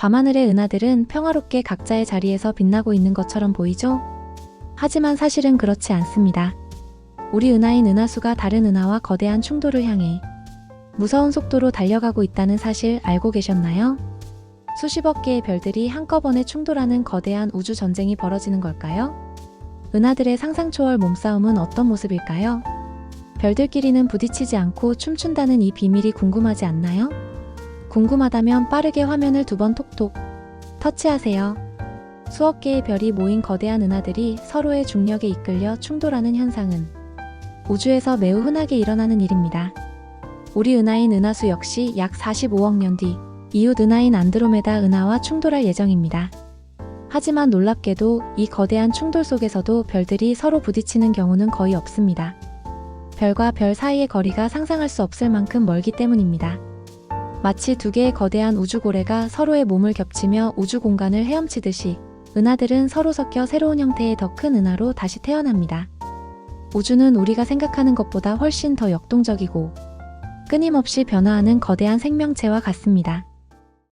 밤하늘의 은하들은 평화롭게 각자의 자리에서 빛나고 있는 것처럼 보이죠? 하지만 사실은 그렇지 않습니다. 우리 은하인 은하수가 다른 은하와 거대한 충돌을 향해 무서운 속도로 달려가고 있다는 사실 알고 계셨나요? 수십억 개의 별들이 한꺼번에 충돌하는 거대한 우주 전쟁이 벌어지는 걸까요? 은하들의 상상 초월 몸싸움은 어떤 모습일까요? 별들끼리는 부딪히지 않고 춤춘다는 이 비밀이 궁금하지 않나요? 궁금하다면 빠르게 화면을 두 번 톡톡 터치하세요. 수억 개의 별이 모인 거대한 은하들이 서로의 중력에 이끌려 충돌하는 현상은 우주에서 매우 흔하게 일어나는 일입니다. 우리 은하인 은하수 역시 약 45억 년 뒤 이웃 은하인 안드로메다 은하와 충돌할 예정입니다. 하지만 놀랍게도 이 거대한 충돌 속에서도 별들이 서로 부딪히는 경우는 거의 없습니다. 별과 별 사이의 거리가 상상할 수 없을 만큼 멀기 때문입니다. 마치 두 개의 거대한 우주고래가 서로의 몸을 겹치며 우주 공간을 헤엄치듯이 은하들은 서로 섞여 새로운 형태의 더 큰 은하로 다시 태어납니다. 우주는 우리가 생각하는 것보다 훨씬 더 역동적이고 끊임없이 변화하는 거대한 생명체와 같습니다.